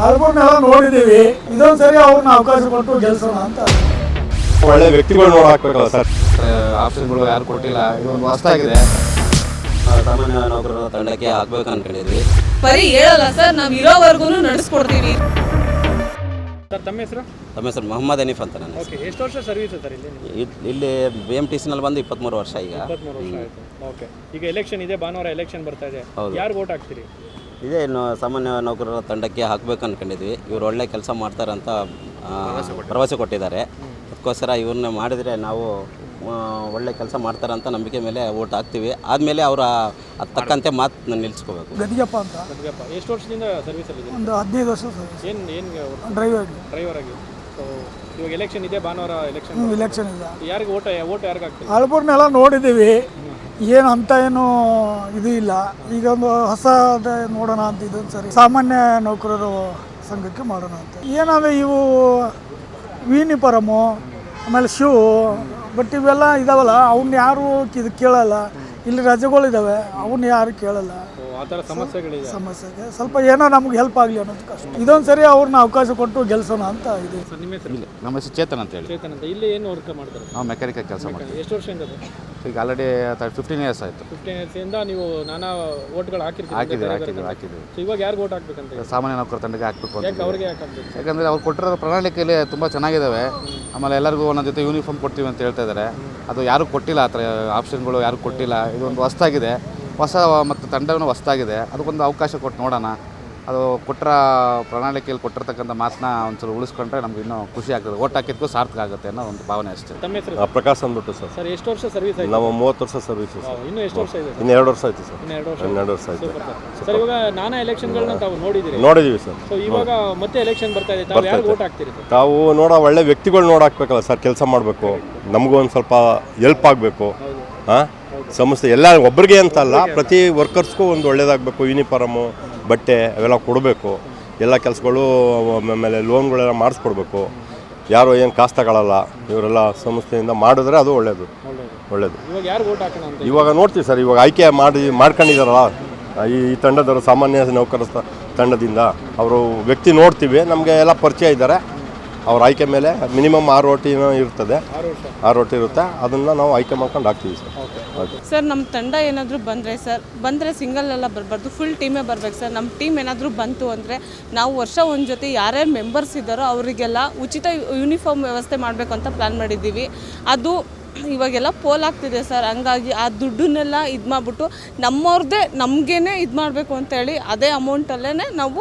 ಹಳಬರ್ನೆಲ್ಲ ನೋಡಿದೀವಿ ಇದೊಂದ್ಸರಿ ಅವ್ರನ್ನ ಅವಕಾಶ ಕೊಟ್ಟು ಗೆಲ್ಸೋಣ ಅಂತ. ಒಳ್ಳೆ ವ್ಯಕ್ತಿಗಳು ನೋಡಿ ಹಾಕ್ಬೇಕಲ್ಲ ಸರ್? ಆಪ್ಷನ್ಗಳು ಯಾರು ಕೊಟ್ಟಿಲ್ಲ ಇದೊಂದು ಹೊಸ್ತಾಗಿದೆ ಸಾಮಾನ್ಯ ನೌಕರರ ತಂಡಕ್ಕೆ ಆಗ್ಬೇಕು ಅನ್ಕೊಂಡಿದ್ವಿ ಬರೀ ಹೇಳಲ್ಲ ಸರ್ ನಾವು ಇರೋವರೆಗೂ ನಡೆಸ್ಕೊಡ್ತೀವಿ. ಸರ್ ತಮ್ಮ ಹೆಸರು? ತಮ್ಮ ಹೆಸರು ಮೊಹಮ್ಮದ್ ಹನೀಫ್ ಅಂತ ನಾನು ಓಕೆ ಎಷ್ಟು ವರ್ಷ ಸರ್ವಿಸ್ ಸರ್ ಇಲ್ಲಿ ಇಲ್ಲಿ ಬಿ ಎಂ ಟಿ ಸಿನಲ್ಲಿ ಬಂದು ಇಪ್ಪತ್ತ್ಮೂರು ವರ್ಷ ಈಗ. ಇಪ್ಪತ್ಮೂರು ವರ್ಷ ಆಯಿತು. ಓಕೆ ಈಗ ಎಲೆಕ್ಷನ್ ಇದೆ ಭಾನುವಾರ ಎಲೆಕ್ಷನ್ ಬರ್ತಾ ಇದೆ. ಹೌದು. ಯಾರು ವೋಟ್ ಹಾಕ್ತೀರಿ? ಇದೇ. ಇನ್ನು ಸಾಮಾನ್ಯ ನೌಕರರ ತಂಡಕ್ಕೆ ಹಾಕಬೇಕು ಅಂದ್ಕೊಂಡಿದ್ವಿ ಇವ್ರು ಒಳ್ಳೆ ಕೆಲಸ ಮಾಡ್ತಾರೆ ಅಂತ ಆ, ಭರವಸೆ ಕೊಟ್ಟಿದ್ದಾರೆ. ಅದಕ್ಕೋಸ್ಕರ ಇವ್ರನ್ನ ಮಾಡಿದರೆ ನಾವು ಆ, ಒಳ್ಳೆ ಕೆಲಸ ಮಾಡ್ತಾರೆ ಅಂತ ನಂಬಿಕೆ ಮೇಲೆ ಓಟ್ ಹಾಕ್ತೀವಿ. ಆದಮೇಲೆ ಅವರ ಅದು ತಕ್ಕಂತೆ ಮಾತು ನಿಲ್ಲಿಸ್ಕೋಬೇಕು ಗದಿಯಪ್ಪ ಅಂತ. ಗದ್ಗಪ್ಪ ಎಷ್ಟು ವರ್ಷದಿಂದ ಸರ್ವಿಸಲ್ಲಿ ಇದೆ ಒಂದು ಹದಿನೈದು ವರ್ಷ ಏನು ಏನು ಡ್ರೈವರ್ ಡ್ರೈವರ್ ಆಗಿ. ಸೊ ಇವಾಗ ಎಲೆಕ್ಷನ್ ಇದೆ ಭಾನುವಾರ ಎಲೆಕ್ಷನ್ ಇಲೆಕ್ಷನ್ ಇದೆ. ಯಾರಿಗೆ ಓಟ್ ಓಟ್ ಯಾರಿಗೆ ಹಾಕ್ತೀವಿ ಹಳಬರ್ನೆಲ್ಲ ನೋಡಿದೀವಿ ಏನು ಅಂತ ಏನು ಇದು ಇಲ್ಲ. ಈಗ ಒಂದು ಹೊಸ ನೋಡೋಣ ಅಂತ ಇದೊಂದು ಸರಿ. ಸಾಮಾನ್ಯ ನೌಕರರು ಸಂಘಕ್ಕೆ ಮಾಡೋಣ ಅಂತ. ಏನಂದರೆ ಇವು ವೀನಿಪರಮು ಆಮೇಲೆ ಶೂ ಬಟ್ ಇವೆಲ್ಲ ಇದಾವಲ್ಲ ಅವನ್ನ ಯಾರು ಇದು ಕೇಳಲ್ಲ. ಇಲ್ಲಿ ರಜೆಗಳಿದಾವೆ ಅವನ್ನ ಯಾರು ಕೇಳಲ್ಲ. ಸೊ ಆ ಥರ ಸಮಸ್ಯೆಗೆ ಸ್ವಲ್ಪ ಏನೋ ನಮ್ಗೆ ಹೆಲ್ಪ್ ಆಗಲಿ ಅನ್ನೋದಕ್ಕಷ್ಟು ಇದೊಂದು ಸರಿ ಅವ್ರನ್ನ ಅವಕಾಶ ಕೊಟ್ಟು ಗೆಲ್ಸೋಣ ಅಂತ ಇದೆ. ನಮ್ಮ ಹೆಸರು? ಚೇತನ್ ಅಂತ ಹೇಳಿ. ಚೇತನ್ ಅಂತ. ಇಲ್ಲಿ ಏನು ವರ್ಕ್ ಮಾಡ್ತಾರೆ? ನಾವು ಮೆಕ್ಯಾನಿಕಲ್ ಕೆಲಸ ಮಾಡ್ತೀವಿ. ಎಷ್ಟು ವರ್ಷದಿಂದ ಈಗ ಆಲ್ರೆಡಿ ಫಿಫ್ಟೀನ್ ಇಯರ್ಸ್ ಆಯಿತು. ಫಿಫ್ಟೀನ್ ಇಯರ್ಸಿಂದ ನೀವು ನಾನಾ ಓಟ್ಗಳು ಹಾಕಿರ್ತೀರಿ ಹಾಕಿದ್ದೀವಿ ಹಾಕಿದ್ದೀವಿ ಹಾಕಿದ್ದೀವಿ. ಸೊ ಇವಾಗ ಓಟ್ ಹಾಕ್ಬೇಕಂತ ಸಾಮಾನ್ಯ ನೌಕರ ತಂಡಕ್ಕೆ ಹಾಕ್ಬೇಕು ಅಂತ ಯಾಕೆ ಅವ್ರಿಗೆ ಯಾಕೆ ಹಾಕ್ಬೇಕು? ಯಾಕಂದರೆ ಅವ್ರು ಕೊಟ್ಟಿರೋ ಪ್ರಣಾಳಿಕೆಯಲ್ಲಿ ತುಂಬ ಚೆನ್ನಾಗಿದ್ದಾವೆ ಆಮೇಲೆ ಎಲ್ಲರಿಗೂ ಒಂದೊಂದು ಜೊತೆ ಯೂನಿಫಾರ್ಮ್ ಕೊಡ್ತೀವಿ ಅಂತ ಹೇಳ್ತಾ ಇದ್ದಾರೆ ಅದು ಯಾರು ಕೊಟ್ಟಿಲ್ಲ ಆ ಥರ ಆಪ್ಷನ್ಗಳು ಯಾರು ಕೊಟ್ಟಿಲ್ಲ. ಇದೊಂದು ಹೊಸ್ದಾಗಿದೆ. ಹೊಸ ಮತ್ತು ತಂಡವೂ ಹೊಸ್ದಾಗಿದೆ. ಅದಕ್ಕೊಂದು ಅವಕಾಶ ಕೊಟ್ಟು ನೋಡೋಣ. ಅದು ಕೊಟ್ಟರ ಪ್ರಣಾಳಿಕೆಯಲ್ಲಿ ಕೊಟ್ಟಿರ್ತಕ್ಕಂಥ ಮಾತನ್ನ ಒಂಚೂರು ಉಳಿಸ್ಕೊಂಡ್ರೆ ನಮ್ಗೆ ಇನ್ನೂ ಖುಷಿ ಆಗ್ತದೆ. ಓಟ್ ಹಾಕಿದ್ಕೂ ಸಾರ್ಥಕ ಆಗುತ್ತೆ ಅನ್ನೋ ಒಂದು ಭಾವನೆ ಅಷ್ಟೇ. ತಮ್ಮ ಹೆಸರು? ಆ, ಪ್ರಕಾಶ್ ಅಂದ್ಬಿಟ್ಟು ಸರ್. ಸರ್ ಎಷ್ಟು ವರ್ಷ ಸರ್ವಿಸ್ ಆಯ್ತು? ನಾವು ಮೂವತ್ತು ವರ್ಷ ಸರ್ವಿಸ್ ಸರ್. ಇನ್ನೂ ಎಷ್ಟು ವರ್ಷ ಇದೆ ಇನ್ನು ಎರಡು ವರ್ಷ ಆಯ್ತು ಸರ್. ಇನ್ನು ಎರಡು ವರ್ಷ? ಇನ್ನೆರಡು ವರ್ಷ ಆಯ್ತು. Super sir. ಸರ್ ಇವಾಗ ನಾನಾ ಎಲೆಕ್ಷನ್ಗಳನ್ನ ತಾವು ನೋಡಿದಿರಿ ನೋಡಿದೀವಿ ಸರ್. ಸೊ ಇವಾಗ ಮತ್ತೆ ಎಲೆಕ್ಷನ್ ಬರ್ತಾ ಇದೆ. ತಾವು ಯಾರು ವೋಟ್ ಹಾಕ್ತೀರಿ ಸರ್? ತಾವು ನೋಡೋ ಒಳ್ಳೆ ವ್ಯಕ್ತಿಗಳು ನೋಡಿ ಹಾಕ್ಬೇಕಲ್ಲ ಸರ್ ಕೆಲಸ ಮಾಡಬೇಕು. ನಮಗೂ ಒಂದು ಸ್ವಲ್ಪ ಎಲ್ಪ್ ಆಗಬೇಕು. ಹಾಂ ಸಂಸ್ಥೆ ಎಲ್ಲ ಒಬ್ಬರಿಗೆ ಅಂತಲ್ಲ ಪ್ರತಿ ವರ್ಕರ್ಸ್ಗೂ ಒಂದು ಒಳ್ಳೇದಾಗಬೇಕು ಯೂನಿಫಾರಮು ಬಟ್ಟೆ ಅವೆಲ್ಲ ಕೊಡಬೇಕು. ಎಲ್ಲ ಕೆಲಸಗಳು ಆಮೇಲೆ ಲೋನ್ಗಳೆಲ್ಲ ಮಾಡಿಸ್ಕೊಡ್ಬೇಕು. ಯಾರು ಏನು ಕಾಸು ತಗೊಳ್ಳಲ್ಲ ಇವರೆಲ್ಲ ಸಂಸ್ಥೆಯಿಂದ ಮಾಡಿದ್ರೆ ಅದು ಒಳ್ಳೆಯದು ಒಳ್ಳೆಯದು ಇವಾಗ ನೋಡ್ತೀವಿ ಸರ್ ಇವಾಗ ಆಯ್ಕೆ ಮಾಡಿ ಮಾಡ್ಕೊಂಡಿದಾರಲ್ಲ ಈ ತಂಡದವರು ಸಾಮಾನ್ಯ ನೌಕರ ತಂಡದಿಂದ ಅವರು ವ್ಯಕ್ತಿ ನೋಡ್ತೀವಿ ನಮಗೆ ಎಲ್ಲ ಪರಿಚಯ ಇದ್ದಾರೆ. ಅವ್ರ ಆಯ್ಕೆ ಮೇಲೆ ಮಿನಿಮಮ್ ಆರು ರೋಟಿನೂ ಇರ್ತದೆ. ಆರು ರೋಟಿ ಇರುತ್ತೆ. ಅದನ್ನ ನಾವು ಆಯ್ಕೆ ಮಾಡ್ಕೊಂಡು ಹಾಕ್ತೀವಿ ಸರ್. ಓಕೆ ಸರ್ ನಮ್ಮ ತಂಡ ಏನಾದರೂ ಬಂದರೆ ಸರ್ ಬಂದರೆ ಸಿಂಗಲ್ ಎಲ್ಲ ಬರಬಾರ್ದು ಫುಲ್ ಟೀಮೇ ಬರ್ಬೇಕು ಸರ್. ನಮ್ಮ ಟೀಮ್ ಏನಾದರೂ ಬಂತು ಅಂದರೆ ನಾವು ವರ್ಷ ಒಂದು ಜೊತೆ ಯಾರೇ ಮೆಂಬರ್ಸ್ ಇದ್ದಾರೋ ಅವರಿಗೆಲ್ಲ ಉಚಿತ ಯೂನಿಫಾರ್ಮ್ ವ್ಯವಸ್ಥೆ ಮಾಡಬೇಕು ಅಂತ ಪ್ಲ್ಯಾನ್ ಮಾಡಿದ್ದೀವಿ. ಅದು ಇವಾಗೆಲ್ಲ ಪೋಲ್ ಆಗ್ತಿದೆ ಸರ್. ಹಂಗಾಗಿ ಆ ದುಡ್ಡನ್ನೆಲ್ಲ ಇದು ಮಾಡಿಬಿಟ್ಟು ನಮ್ಮವ್ರದ್ದೇ ನಮಗೇನೆ ಇದು ಮಾಡಬೇಕು ಅಂತೇಳಿ ಅದೇ ಅಮೌಂಟಲ್ಲೇ ನಾವು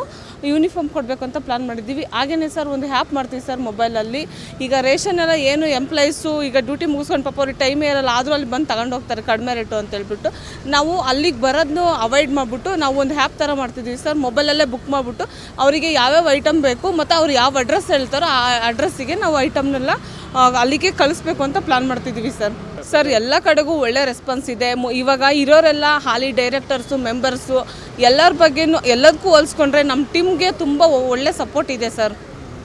ಯೂನಿಫಾರ್ಮ್ ಕೊಡಬೇಕು ಅಂತ ಪ್ಲ್ಯಾನ್ ಮಾಡಿದ್ದೀವಿ. ಹಾಗೇನೆ ಸರ್, ಒಂದು ಹ್ಯಾಪ್ ಮಾಡ್ತೀವಿ ಸರ್ ಮೊಬೈಲಲ್ಲಿ. ಈಗ ರೇಷನ್ ಎಲ್ಲ ಏನು ಎಂಪ್ಲಾಯೀಸು, ಈಗ ಡ್ಯೂಟಿ ಮುಗಿಸ್ಕೊಂಡು ಪಾಪ ಅವ್ರಿಗೆ ಟೈಮೇ ಇರಲ್ಲ, ಆದರೂ ಅಲ್ಲಿ ಬಂದು ತಗೊಂಡು ಹೋಗ್ತಾರೆ ಕಡಿಮೆ ರೇಟು ಅಂತ ಹೇಳ್ಬಿಟ್ಟು. ನಾವು ಅಲ್ಲಿಗೆ ಬರೋದನ್ನು ಅವಾಯ್ಡ್ ಮಾಡಿಬಿಟ್ಟು ನಾವು ಒಂದು ಹ್ಯಾಪ್ ಥರ ಮಾಡ್ತಿದ್ದೀವಿ ಸರ್. ಮೊಬೈಲಲ್ಲೇ ಬುಕ್ ಮಾಡಿಬಿಟ್ಟು ಅವರಿಗೆ ಯಾವ್ಯಾವ ಐಟಮ್ ಬೇಕು, ಮತ್ತು ಅವ್ರು ಯಾವ ಅಡ್ರೆಸ್ ಹೇಳ್ತಾರೋ ಆ ಅಡ್ರೆಸ್ಸಿಗೆ ನಾವು ಐಟಮ್ನೆಲ್ಲ ಅಲ್ಲಿಗೆ ಕಳಿಸ್ಬೇಕು ಅಂತ ಪ್ಲಾನ್ ಮಾಡ್ತಿದ್ದೀವಿ ಸರ್ ಸರ್ ಎಲ್ಲ ಕಡೆಗೂ ಒಳ್ಳೆ ರೆಸ್ಪಾನ್ಸ್ ಇದೆ. ಇವಾಗ ಇರೋರೆಲ್ಲ ಹಾಲಿ ಡೈರೆಕ್ಟರ್ಸು ಮೆಂಬರ್ಸು ಎಲ್ಲರ ಬಗ್ಗೆ ಎಲ್ಲದಕ್ಕೂ ಹೋಲಿಸ್ಕೊಂಡ್ರೆ ನಮ್ಮ ಟೀಮ್ಗೆ ತುಂಬ ಒಳ್ಳೆ ಸಪೋರ್ಟ್ ಇದೆ ಸರ್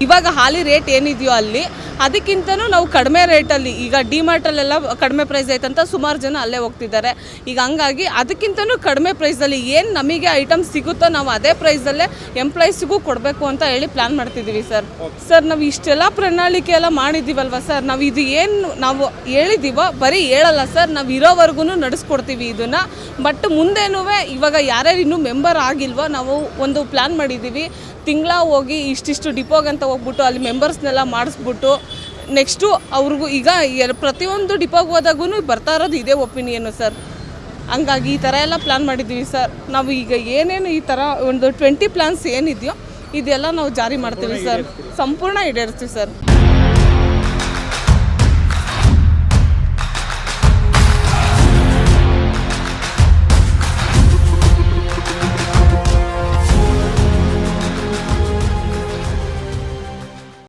ಇವಾಗ ಹಾಲಿ ರೇಟ್ ಏನಿದೆಯೋ ಅಲ್ಲಿ, ಅದಕ್ಕಿಂತನೂ ನಾವು ಕಡಿಮೆ ರೇಟಲ್ಲಿ, ಈಗ ಡಿಮಾರ್ಟಲ್ಲೆಲ್ಲ ಕಡಿಮೆ ಪ್ರೈಸ್ ಆಯ್ತಂತ ಸುಮಾರು ಜನ ಅಲ್ಲೇ ಹೋಗ್ತಿದ್ದಾರೆ. ಈಗ ಹಂಗಾಗಿ ಅದಕ್ಕಿಂತನೂ ಕಡಿಮೆ ಪ್ರೈಸಲ್ಲಿ ಏನು ನಮಗೆ ಐಟಮ್ ಸಿಗುತ್ತೋ ನಾವು ಅದೇ ಪ್ರೈಸಲ್ಲೇ ಎಂಪ್ಲಾಯ್ಸಿಗೂ ಕೊಡಬೇಕು ಅಂತ ಹೇಳಿ ಪ್ಲ್ಯಾನ್ ಮಾಡ್ತಿದ್ದೀವಿ ಸರ್ ಸರ್ ನಾವು ಇಷ್ಟೆಲ್ಲ ಪ್ರಣಾಳಿಕೆ ಎಲ್ಲ ಮಾಡಿದ್ದೀವಲ್ವ ಸರ್ ನಾವು ಇದು ಏನು ನಾವು ಹೇಳಿದ್ದೀವೋ ಬರೀ ಹೇಳಲ್ಲ ಸರ್ ನಾವು ಇರೋವರೆಗೂ ನಡೆಸ್ಕೊಡ್ತೀವಿ ಇದನ್ನು. ಬಟ್ ಮುಂದೇನೂ ಇವಾಗ ಯಾರ್ಯಾರು ಇನ್ನೂ ಮೆಂಬರ್ ಆಗಿಲ್ವೋ, ನಾವು ಒಂದು ಪ್ಲ್ಯಾನ್ ಮಾಡಿದ್ದೀವಿ. ತಿಂಗಳ ಹೋಗಿ ಇಷ್ಟಿಷ್ಟು ಡಿಪೋಗಂತ ಹೋಗ್ಬಿಟ್ಟು ಅಲ್ಲಿ ಮೆಂಬರ್ಸ್ನೆಲ್ಲ ಮಾಡಿಸ್ಬಿಟ್ಟು ನೆಕ್ಸ್ಟು ಅವ್ರಿಗೂ ಈಗ ಎಲ್- ಪ್ರತಿಯೊಂದು ಡಿಪೋಗೆ ಹೋದಾಗೂ ಬರ್ತಾ ಇರೋದು ಇದೇ ಒಪಿನಿಯನ್ನು ಸರ್. ಹಂಗಾಗಿ ಈ ಥರ ಎಲ್ಲ ಪ್ಲ್ಯಾನ್ ಮಾಡಿದ್ದೀವಿ ಸರ್. ನಾವು ಈಗ ಏನೇನು ಈ ಥರ ಒಂದು ಟ್ವೆಂಟಿ ಪ್ಲ್ಯಾನ್ಸ್ ಏನಿದೆಯೋ ಇದೆಲ್ಲ ನಾವು ಜಾರಿ ಮಾಡ್ತೀವಿ ಸರ್. ಸಂಪೂರ್ಣ ಈಡೇರಿಸ್ತೀವಿ ಸರ್.